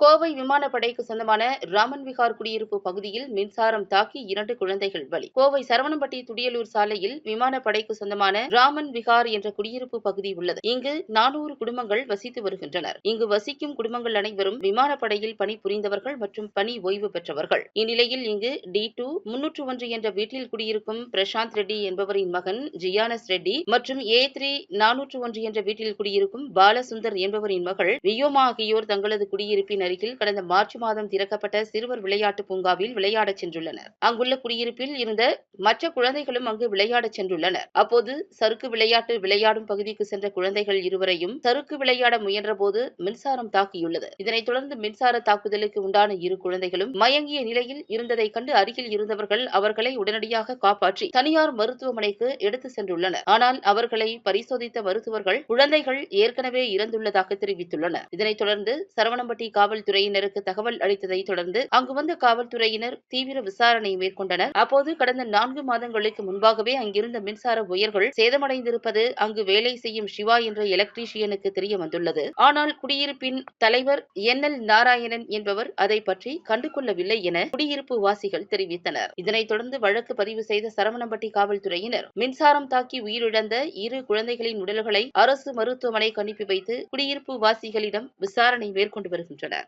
கோவை விமானப்படைக்கு சொந்தமான ராமன் விகார் குடியிருப்பு பகுதியில் மின்சாரம் தாக்கி இரண்டு குழந்தைகள் பலி. கோவை சரவணம்பட்டி துடியலூர் சாலையில் விமானப்படைக்கு சொந்தமான ராமன் விகார் என்ற குடியிருப்பு பகுதி உள்ளது. இங்கு நானூறு குடும்பங்கள் வசித்து வருகின்றனர். இங்கு வசிக்கும் குடும்பங்கள் அனைவரும் விமானப்படையில் பணி புரிந்தவர்கள் மற்றும் பணி ஓய்வு பெற்றவர்கள். இந்நிலையில் இங்கு டி டூ முன்னூற்று ஒன்று என்ற வீட்டில் குடியிருக்கும் பிரசாந்த் ரெட்டி என்பவரின் மகன் ஜியானஸ் ரெட்டி மற்றும் ஏ த்ரீ நானூற்று ஒன்று என்ற வீட்டில் குடியிருக்கும் பாலசுந்தர் என்பவரின் மகள் வியோமா ஆகியோர் தங்களது குடியிருப்பினர். அருகில் கடந்த மார்ச் மாதம் திறக்கப்பட்ட சிறுவர் விளையாட்டு பூங்காவில் விளையாடச் சென்றுள்ளனர். அங்குள்ள குடியிருப்பில் இருந்த மற்ற குழந்தைகளும் அங்கு விளையாடச் சென்றுள்ளனர். அப்போது சறுக்கு விளையாட்டு விளையாடும் பகுதிக்கு சென்ற குழந்தைகள் இருவரையும் சறுக்கு விளையாட முயன்றபோது மின்சாரம் தாக்கியுள்ளது. இதனைத் தொடர்ந்து மின்சார தாக்குதலுக்கு உண்டான இரு குழந்தைகளும் மயங்கிய நிலையில் இருந்ததைக் கண்டு அருகில் இருந்தவர்கள் அவர்களை உடனடியாக காப்பாற்றி தனியார் மருத்துவமனைக்கு எடுத்து சென்றுள்ளனர். ஆனால் அவர்களை பரிசோதித்த மருத்துவர்கள் குழந்தைகள் ஏற்கனவே இறந்துள்ளதாக தெரிவித்துள்ளனர். இதனைத் தொடர்ந்து சரவணம்பட்டி காவல் காவல்துறையினருக்கு தகவல் அளித்ததை தொடர்ந்து அங்கு வந்த காவல்துறையினர் தீவிர விசாரணை மேற்கொண்டனர். அப்போது கடந்த நான்கு மாதங்களுக்கு முன்பாகவே அங்கிருந்த மின்சார உயர்கள் சேதமடைந்திருப்பது அங்கு வேலை செய்யும் சிவா என்ற எலக்ட்ரீஷியனுக்கு தெரிய வந்துள்ளது ஆனால் குடியிருப்பின் தலைவர் என். எல். நாராயணன் என்பவர் அதை பற்றி கண்டுகொள்ளவில்லை என குடியிருப்பு வாசிகள் தெரிவித்தனர். இதனைத் தொடர்ந்து வழக்கு பதிவு செய்த சரவணம்பட்டி காவல்துறையினர் மின்சாரம் தாக்கி உயிரிழந்த இரு குழந்தைகளின் உடல்களை அரசு மருத்துவமனைக்கு அனுப்பி வைத்து குடியிருப்பு வாசிகளிடம் விசாரணை மேற்கொண்டு வருகின்றனர்.